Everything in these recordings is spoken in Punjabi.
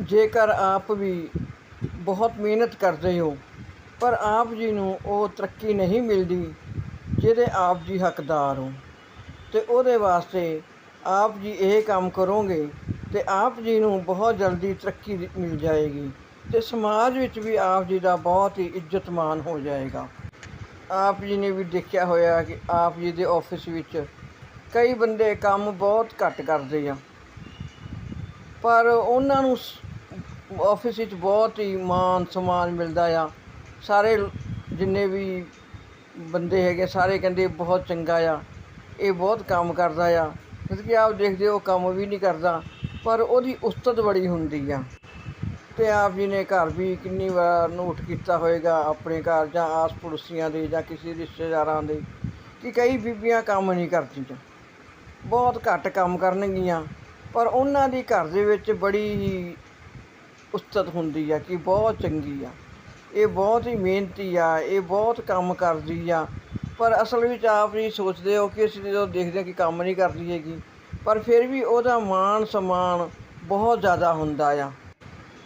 ਜੇਕਰ ਆਪ ਵੀ ਬਹੁਤ ਮਿਹਨਤ ਕਰਦੇ ਹੋ, ਪਰ ਆਪ ਜੀ ਨੂੰ ਉਹ ਤਰੱਕੀ ਨਹੀਂ ਮਿਲਦੀ ਜਿਹਦੇ ਆਪ ਜੀ ਹੱਕਦਾਰ ਹੋ। ਤੇ ਉਹਦੇ ਵਾਸਤੇ ਆਪ ਜੀ ਇਹ ਕੰਮ ਕਰੋਗੇ ਤੇ ਆਪ ਜੀ ਨੂੰ ਬਹੁਤ ਜਲਦੀ ਤਰੱਕੀ ਮਿਲ ਜਾਏਗੀ ਤੇ ਸਮਾਜ ਵਿੱਚ ਵੀ ਆਪ ਜੀ ਦਾ ਬਹੁਤ ਹੀ ਇੱਜ਼ਤਮਾਨ ਹੋ ਜਾਏਗਾ। ਆਪ ਜੀ ਨੇ ਵੀ ਦੇਖਿਆ ਹੋਇਆ ਕਿ ਆਪ ਜੀ ਦੇ ਆਫਿਸ ਵਿੱਚ ਕਈ ਬੰਦੇ ਕੰਮ ਬਹੁਤ ਘੱਟ ਕਰਦੇ ਆ, ਪਰ ਉਹਨਾਂ ਨੂੰ ਆਫਿਸ ਵਿੱਚ ਬਹੁਤ ਹੀ ਮਾਨ ਸਨਮਾਨ ਮਿਲਦਾ ਆ। ਸਾਰੇ ਜਿੰਨੇ ਵੀ ਬੰਦੇ ਹੈਗੇ, ਸਾਰੇ ਕਹਿੰਦੇ ਬਹੁਤ ਚੰਗਾ ਆ। ਇਹ ਬਹੁਤ ਕੰਮ ਕਰਦਾ ਆ। ਜਦ ਆਪ ਦੇਖਦੇ ਹੋ ਕੰਮ ਵੀ ਨਹੀਂ ਕਰਦਾ, ਪਰ ਉਹਦੀ ਉਸਤਤ ਬੜੀ ਹੁੰਦੀ ਆ। ਤੇ ਆਪ ਜੀ ਨੇ ਘਰ ਵੀ ਕਿੰਨੀ ਵਾਰ ਨੋਟ ਕੀਤਾ ਹੋਵੇਗਾ ਆਪਣੇ ਘਰ ਜਾਂ ਆਸ ਪੜੋਸੀਆਂ ਦੇ ਜਾਂ ਕਿਸੇ ਰਿਸ਼ਤੇਦਾਰਾਂ ਦੇ, ਕਿ ਕਈ ਬੀਬੀਆਂ ਕੰਮ ਨਹੀਂ ਕਰਦੀਆਂ। ਬਹੁਤ ਘੱਟ ਕੰਮ ਕਰਨਗੀਆਂ, ਪਰ ਉਹਨਾਂ ਦੀ ਘਰ ਦੇ ਵਿੱਚ ਬੜੀ ਉਸਤਤ ਹੁੰਦੀ ਆ ਕਿ ਬਹੁਤ ਚੰਗੀ ਆ। ਇਹ ਬਹੁਤ ਹੀ ਮਿਹਨਤੀ ਆ, ਇਹ ਬਹੁਤ ਕੰਮ ਕਰਦੀ ਆ। ਪਰ ਅਸਲ ਵਿੱਚ ਆਪ ਹੀ ਸੋਚਦੇ ਹੋ ਕਿ ਅਸੀਂ ਜਦੋਂ ਦੇਖਦੇ ਹਾਂ ਕਿ ਕੰਮ ਨਹੀਂ ਕਰਦੀ ਹੈਗੀ, ਪਰ ਫਿਰ ਵੀ ਉਹਦਾ ਮਾਣ ਸਮਾਨ ਬਹੁਤ ਜ਼ਿਆਦਾ ਹੁੰਦਾ ਆ।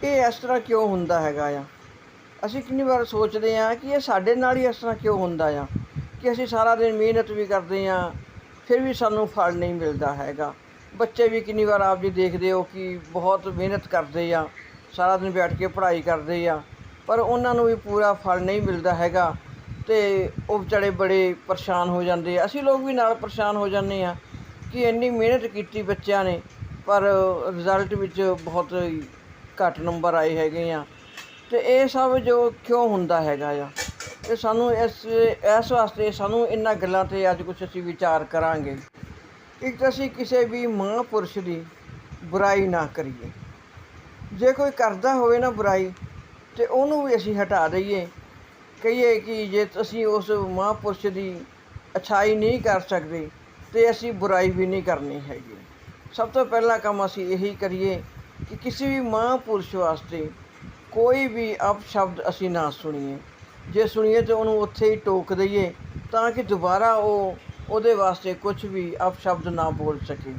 ਇਹ ਇਸ ਤਰ੍ਹਾਂ ਕਿਉਂ ਹੁੰਦਾ ਹੈਗਾ ਆ? ਅਸੀਂ ਕਿੰਨੀ ਵਾਰ ਸੋਚਦੇ ਹਾਂ ਕਿ ਇਹ ਸਾਡੇ ਨਾਲ ਹੀ ਇਸ ਤਰ੍ਹਾਂ ਕਿਉਂ ਹੁੰਦਾ ਆ? ਕਿ ਅਸੀਂ ਸਾਰਾ ਦਿਨ ਮਿਹਨਤ ਵੀ ਕਰਦੇ ਹਾਂ ਫਿਰ ਵੀ ਸਾਨੂੰ ਫਲ ਨਹੀਂ ਮਿਲਦਾ ਹੈਗਾ। ਬੱਚੇ ਵੀ ਕਿੰਨੀ ਵਾਰ ਆਪ ਜੀ ਦੇਖਦੇ ਹੋ ਕਿ ਬਹੁਤ ਮਿਹਨਤ ਕਰਦੇ ਆ। ਸਾਰਾ ਦਿਨ ਬੈਠ ਕੇ ਪੜ੍ਹਾਈ ਕਰਦੇ ਆ, ਪਰ ਉਹਨਾਂ ਨੂੰ ਵੀ ਪੂਰਾ ਫਲ ਨਹੀਂ ਮਿਲਦਾ ਹੈਗਾ ਅਤੇ ਉਹ ਵਿਚਾਰੇ ਬੜੇ ਪਰੇਸ਼ਾਨ ਹੋ ਜਾਂਦੇ ਆ। ਅਸੀਂ ਲੋਕ ਵੀ ਨਾਲ ਪਰੇਸ਼ਾਨ ਹੋ ਜਾਂਦੇ ਆ ਕਿ ਇੰਨੀ ਮਿਹਨਤ ਕੀਤੀ ਬੱਚਿਆਂ ਨੇ, ਪਰ ਰਿਜ਼ਲਟ ਵਿੱਚ ਬਹੁਤ ਘੱਟ ਨੰਬਰ ਆਏ ਹੈਗੇ ਆ। ਤੇ ਇਹ ਸਭ ਜੋ ਕਿਉਂ ਹੁੰਦਾ ਹੈਗਾ ਆ? ਇਹ ਸਾਨੂੰ ਇਸ ਇਸ ਵਾਸਤੇ ਸਾਨੂੰ ਇਹਨਾਂ ਗੱਲਾਂ ਤੇ ਅੱਜ ਕੁਝ ਅਸੀਂ ਵਿਚਾਰ ਕਰਾਂਗੇ। ਇੱਕ ਤਾਂ ਅਸੀਂ ਕਿਸੇ ਵੀ ਮਹਾਂਪੁਰਸ਼ ਦੀ ਬੁਰਾਈ ਨਾ ਕਰੀਏ। ਜੇ ਕੋਈ ਕਰਦਾ ਹੋਵੇ ਨਾ ਬੁਰਾਈ, ਤੇ ਉਹਨੂੰ ਵੀ ਅਸੀਂ ਹਟਾ ਦਈਏ। ਕਹੀਏ ਕਿ ਜੇ ਤੁਸੀਂ ਉਸ ਮਹਾਂਪੁਰਸ਼ ਦੀ ਅਛਾਈ ਨਹੀਂ ਕਰ ਸਕਦੇ, ਤੇ ਅਸੀਂ ਬੁਰਾਈ ਵੀ ਨਹੀਂ ਕਰਨੀ ਹੈਗੀ। ਸਭ ਤੋਂ ਪਹਿਲਾ ਕੰਮ ਅਸੀਂ ਇਹੀ ਕਰੀਏ ਕਿ ਕਿਸੇ ਵੀ ਮਹਾਂਪੁਰਸ਼ ਵਾਸਤੇ ਕੋਈ ਵੀ ਅਪਸ਼ਬਦ ਅਸੀਂ ਨਾ ਸੁਣੀਏ। ਜੇ ਸੁਣੀਏ ਤਾਂ ਉਹਨੂੰ ਉੱਥੇ ਹੀ ਟੋਕ ਦਈਏ, ਤਾਂ ਕਿ ਦੁਬਾਰਾ ਉਹ ਉਹਦੇ ਵਾਸਤੇ ਕੁਝ ਵੀ ਅਪਸ਼ਬਦ ਨਾ ਬੋਲ ਸਕੇ।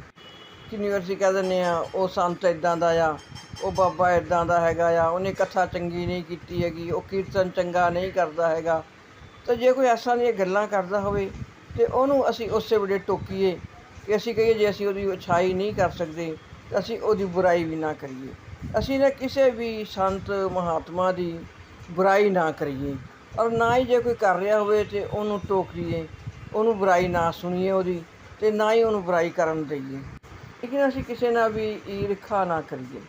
ਕਿੰਨੀ ਵਾਰ ਅਸੀਂ ਕਹਿ ਦਿੰਦੇ ਆ, ਉਹ ਸੰਤ ਇਦਾਂ ਦਾ ਆ ਉਹ ਬਾਬਾ ਇਦਾਂ ਦਾ ਹੈਗਾ ਆ, ਉਹਨੇ ਕਥਾ ਚੰਗੀ ਨਹੀਂ ਕੀਤੀ ਹੈਗੀ, ਉਹ ਕੀਰਤਨ ਚੰਗਾ ਨਹੀਂ ਕਰਦਾ ਹੈਗਾ। ਤਾਂ ਜੇ ਕੋਈ ਐਸਾ ਦੀਆਂ ਗੱਲਾਂ ਕਰਦਾ ਹੋਵੇ ਤੇ ਉਹਨੂੰ ਅਸੀਂ ਉਸੇ ਵੇਲੇ ਟੋਕੀਏ ਕਿ ਅਸੀਂ ਕਹੀਏ ਜੇ ਅਸੀਂ ਉਹਦੀ ਅਛਾਈ ਨਹੀਂ ਕਰ ਸਕਦੇ, ਤਾਂ ਅਸੀਂ ਉਹਦੀ ਬੁਰਾਈ ਵੀ ਨਾ ਕਰੀਏ। ਅਸੀਂ ਨਾ ਕਿਸੇ ਵੀ ਸੰਤ ਮਹਾਤਮਾ ਦੀ ਬੁਰਾਈ ਨਾ ਕਰੀਏ ਔਰ ਨਾ ਹੀ ਜੇ ਕੋਈ ਕਰ ਰਿਹਾ ਹੋਵੇ ਤੇ ਉਹਨੂੰ ਟੋਕੀਏ, ਉਹਨੂੰ ਬੁਰਾਈ ਨਾ ਸੁਣੀਏ ਉਹਦੀ ਤੇ ਨਾ ਹੀ ਉਹਨੂੰ ਬੁਰਾਈ ਕਰਨ ਦਈਏ। ਲੇਕਿਨ ਅਸੀਂ ਕਿਸੇ ਨਾਲ ਵੀ ਈਰਖਾ ਨਾ ਕਰੀਏ।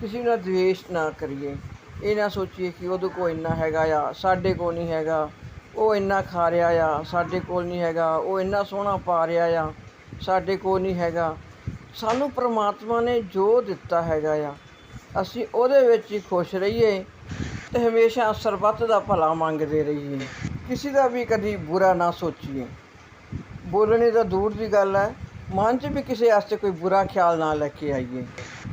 ਕਿਸੇ ਨਾਲ ਦਵੇਸ਼ ਨਾ ਕਰੀਏ। ਇਹ ਨਾ ਸੋਚੀਏ ਕਿ ਉਹਦੇ ਕੋਲ ਇੰਨਾ ਹੈਗਾ ਆ, ਸਾਡੇ ਕੋਲ ਨਹੀਂ ਹੈਗਾ। ਉਹ ਇੰਨਾ ਖਾ ਰਿਹਾ ਆ, ਸਾਡੇ ਕੋਲ ਨਹੀਂ ਹੈਗਾ। ਉਹ ਇੰਨਾ ਸੋਹਣਾ ਪਾ ਰਿਹਾ ਆ, ਸਾਡੇ ਕੋਲ ਨਹੀਂ ਹੈਗਾ। ਸਾਨੂੰ ਪ੍ਰਮਾਤਮਾ ਨੇ ਜੋ ਦਿੱਤਾ ਹੈਗਾ ਆ, ਅਸੀਂ ਉਹਦੇ ਵਿੱਚ ਹੀ ਖੁਸ਼ ਰਹੀਏ ਤੇ ਹਮੇਸ਼ਾ ਸਰਬੱਤ ਦਾ ਭਲਾ ਮੰਗਦੇ ਰਹੀਏ। ਕਿਸੇ ਦਾ ਵੀ ਕਦੀ ਬੁਰਾ ਨਾ ਸੋਚੀਏ। ਬੋਲਣੇ ਤਾਂ ਦੂਰ ਦੀ ਗੱਲ ਹੈ, ਮਨ 'ਚ ਵੀ ਕਿਸੇ ਵਾਸਤੇ ਕੋਈ ਬੁਰਾ ਖਿਆਲ ਨਾ ਲੈ ਕੇ ਆਈਏ।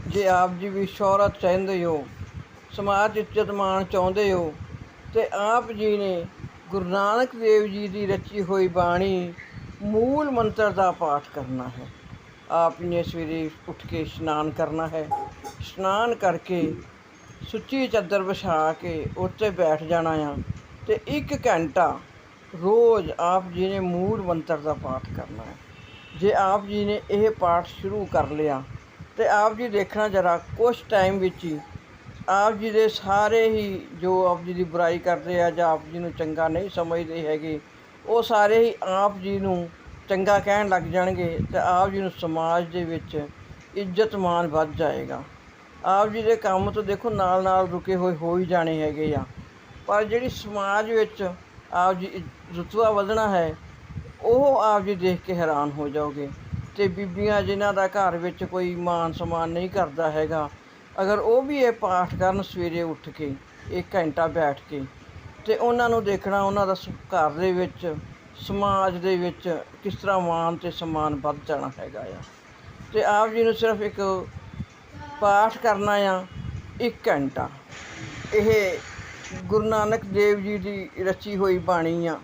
ਜੇ ਆਪ ਜੀ ਵੀ ਸ਼ੌਹਰਤ ਚਾਹੁੰਦੇ ਹੋ, ਸਮਾਜ ਇੱਜ਼ਤ ਮਾਣ ਚਾਹੁੰਦੇ ਹੋ, ਤੇ ਆਪ ਜੀ ਨੇ ਗੁਰੂ ਨਾਨਕ ਦੇਵ ਜੀ ਦੀ ਰਚੀ ਹੋਈ ਬਾਣੀ ਮੂਲ ਮੰਤਰ ਦਾ ਪਾਠ ਕਰਨਾ ਹੈ। ਆਪ ਨੇ ਸਵੇਰੇ ਉੱਠ ਕੇ ਇਸ਼ਨਾਨ ਕਰਨਾ ਹੈ। ਇਸ਼ਨਾਨ ਕਰਕੇ ਸੁੱਚੀ ਚਾਦਰ ਵਿਛਾ ਕੇ ਉੱਤੇ ਬੈਠ ਜਾਣਾ ਆ ਤੇ 1 ਘੰਟਾ ਰੋਜ਼ ਆਪ ਜੀ ਨੇ ਮੂਲ ਮੰਤਰ ਦਾ ਪਾਠ ਕਰਨਾ ਹੈ। ਜੇ ਆਪ ਜੀ ਨੇ ਇਹ ਪਾਠ ਸ਼ੁਰੂ ਕਰ ਲਿਆ ਤੇ ਆਪ ਜੀ ਦੇਖਣਾ ਜਰਾ, ਕੁਛ ਟਾਈਮ ਵਿੱਚ ਹੀ ਆਪ ਜੀ ਦੇ ਸਾਰੇ ਹੀ ਜੋ ਆਪ ਜੀ ਦੀ ਬੁਰਾਈ ਕਰਦੇ ਆ ਜਾਂ ਆਪ ਜੀ ਨੂੰ ਚੰਗਾ ਨਹੀਂ ਸਮਝਦੇ ਹੈਗੇ, ਉਹ ਸਾਰੇ ਹੀ ਆਪ ਜੀ ਨੂੰ ਚੰਗਾ ਕਹਿਣ ਲੱਗ ਜਾਣਗੇ ਤੇ ਆਪ ਜੀ ਨੂੰ ਸਮਾਜ ਦੇ ਵਿੱਚ ਇੱਜ਼ਤ ਮਾਨ ਵੱਧ ਜਾਏਗਾ। ਆਪ ਜੀ ਦੇ ਕੰਮ ਤੋਂ ਦੇਖੋ ਨਾਲ ਨਾਲ ਰੁਕੇ ਹੋਏ ਹੋ ਹੀ ਜਾਣੇ ਹੈਗੇ ਆ, ਪਰ ਜਿਹੜੀ ਸਮਾਜ ਵਿੱਚ ਆਪ ਜੀ ਰੁਤਬਾ ਵਧਣਾ ਹੈ, ਉਹ ਆਪ ਜੀ ਦੇਖ ਕੇ ਹੈਰਾਨ ਹੋ ਜਾਓਗੇ। ਤੇ ਬੀਬੀਆਂ ਜਿਨ੍ਹਾਂ ਦਾ ਘਰ ਵਿੱਚ ਕੋਈ ਮਾਨ ਸਮਾਨ ਨਹੀਂ ਕਰਦਾ ਹੈਗਾ, ਅਗਰ ਉਹ ਵੀ ਇਹ ਪਾਠ ਕਰਨ ਸਵੇਰੇ ਉੱਠ ਕੇ, ਇੱਕ ਘੰਟਾ ਬੈਠ ਕੇ, ਤੇ ਉਹਨਾਂ ਨੂੰ ਦੇਖਣਾ ਉਹਨਾਂ ਦਾ ਸ- ਘਰ ਦੇ ਵਿੱਚ, ਸਮਾਜ ਦੇ ਵਿੱਚ ਕਿਸ ਤਰ੍ਹਾਂ ਮਾਨ ਤੇ ਸਮਾਨ ਵੱਧ ਜਾਣਾ ਹੈਗਾ ਆ। ਤੇ ਆਪ ਜੀ ਨੂੰ ਸਿਰਫ ਇੱਕ ਪਾਠ ਕਰਨਾ ਆ, ਇੱਕ ਘੰਟਾ। ਇਹ ਗੁਰੂ ਨਾਨਕ ਦੇਵ ਜੀ ਦੀ ਰਚੀ ਹੋਈ ਬਾਣੀ ਆ।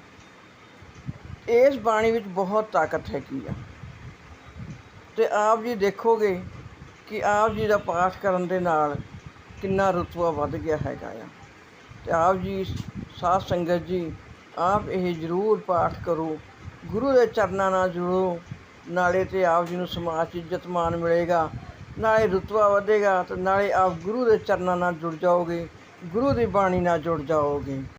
ਇਸ ਬਾਣੀ ਵਿੱਚ ਬਹੁਤ ਤਾਕਤ ਹੈਗੀ ਆ। ਅਤੇ ਆਪ ਜੀ ਦੇਖੋਗੇ ਕਿ ਆਪ ਜੀ ਦਾ ਪਾਠ ਕਰਨ ਦੇ ਨਾਲ ਕਿੰਨਾ ਰੁਤਬਾ ਵੱਧ ਗਿਆ ਹੈਗਾ ਆ। ਤੇ ਆਪ ਜੀ ਸਾਧ ਸੰਗਤ ਜੀ, ਆਪ ਇਹ ਜ਼ਰੂਰ ਪਾਠ ਕਰੋ, ਗੁਰੂ ਦੇ ਚਰਨਾਂ ਨਾਲ ਜੁੜੋ, ਨਾਲੇ ਤੇ ਆਪ ਜੀ ਨੂੰ ਸਮਾਜ 'ਚ ਇੱਜ਼ਤ ਮਾਨ ਮਿਲੇਗਾ, ਨਾਲੇ ਰੁਤਬਾ ਵਧੇਗਾ ਤੇ ਨਾਲੇ ਆਪ ਗੁਰੂ ਦੇ ਚਰਨਾਂ ਨਾਲ ਜੁੜ ਜਾਓਗੇ, ਗੁਰੂ ਦੀ ਬਾਣੀ ਨਾਲ ਜੁੜ ਜਾਓਗੇ।